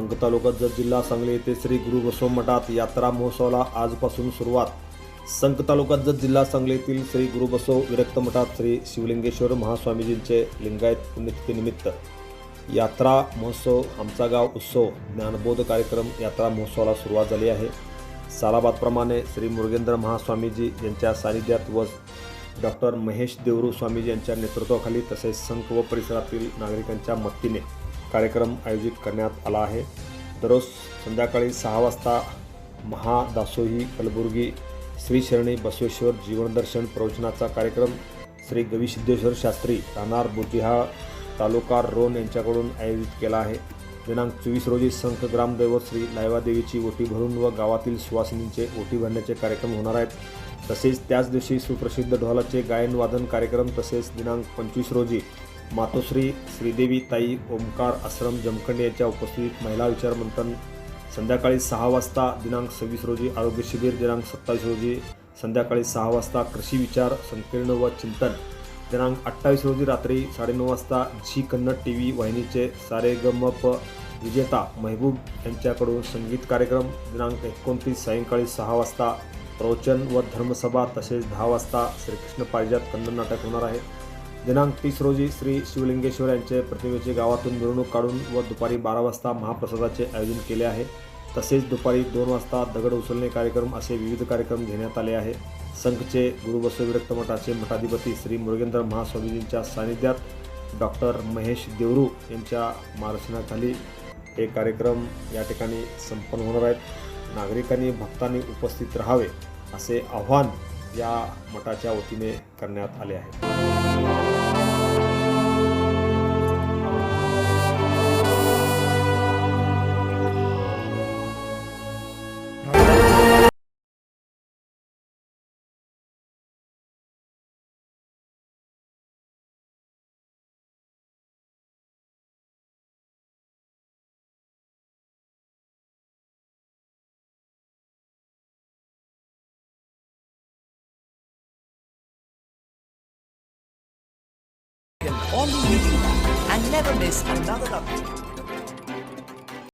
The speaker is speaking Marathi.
संघ तालुका जत जिल्हा सांगली येथे श्री गुरु बसव मठात यात्रा महोत्सवाला आजपासून सुरुवात. संघ तालुका जत जिल्हा सांगली येथील श्री गुरु बसव विरक्त मठात श्री शिवलिंगेश्वर महास्वामीजींचे लिंगायत पुण्यतिथीनिमित्त यात्रा महोत्सव आमचा गाव उत्सव ज्ञानबोध कार्यक्रम यात्रा महोत्सवाला सुरुवात झाली आहे. सालाबादप्रमाणे श्री मुरुगेंद्र महास्वामीजी यांच्या सानिध्यात व डॉक्टर महेश देवरू स्वामीजी यांच्या नेतृत्वाखाली तसेच संघ व परिसरातील नागरिकांच्या मदतीने कार्यक्रम आयोजित करण्यात आला आहे. दररोज संध्याकाळी सहा वाजता महादासोही कलबुर्गी श्री शरणी बसवेश्वर जीवनदर्शन प्रवचनाचा कार्यक्रम श्री गविसिद्धेश्वर शास्त्री राहणार बुद्धिहाळ तालुका रोण यांच्याकडून आयोजित केला आहे. दिनांक चोवीस रोजी संत ग्रामदैवत श्री लायवादेवीची ओटी भरून व गावातील सुवासिनींचे ओटी भरण्याचे कार्यक्रम होणार आहेत. तसेच त्याच दिवशी सुप्रसिद्ध ढोलाचे गायन वादन कार्यक्रम तसेच दिनांक पंचवीस रोजी मातोश्री श्रीदेवी ताई ओंकार आश्रम जमखंडे यांच्या उपस्थितीत महिला विचार मंथन. संध्याकाळी सहा वाजता दिनांक सव्वीस रोजी आरोग्य शिबिर दिनांक सत्तावीस रोजी संध्याकाळी सहा वाजता कृषी विचार संकीर्ण व चिंतन. दिनांक अठ्ठावीस रोजी रात्री साडेनऊ वाजता झी कन्नड टी व्ही वाहिनीचे सारे गम प विजेता महबूब यांच्याकडून संगीत कार्यक्रम. दिनांक एकोणतीस सायंकाळी सहा वाजता प्रवचन व धर्मसभा तसेच दहा वाजता श्रीकृष्ण पारिजात कन्नड नाटक होणार आहे. दिनांक तीस रोजी श्री शिवलिंगेश्वर यांचे प्रतिमेचे गावातून मिरवणूक काढून व दुपारी बारा वाजता महाप्रसादाचे आयोजन केले आहे. तसेच दुपारी दोन वाजता दगड उचलणे कार्यक्रम असे विविध कार्यक्रम घेण्यात आले आहे. संघचे गुरुबसव विरक्त मठाचे मठाधिपती श्री मुरुगेंद्र महास्वामीजींच्या सानिध्यात डॉक्टर महेश देवरू यांच्या मार्गदर्शनाखाली हे कार्यक्रम या ठिकाणी संपन्न होणार आहेत. नागरिकांनी भक्तांनी उपस्थित राहावे असे आव्हान या मठाच्या वतीने करण्यात आले आहे. Only media and never miss another update.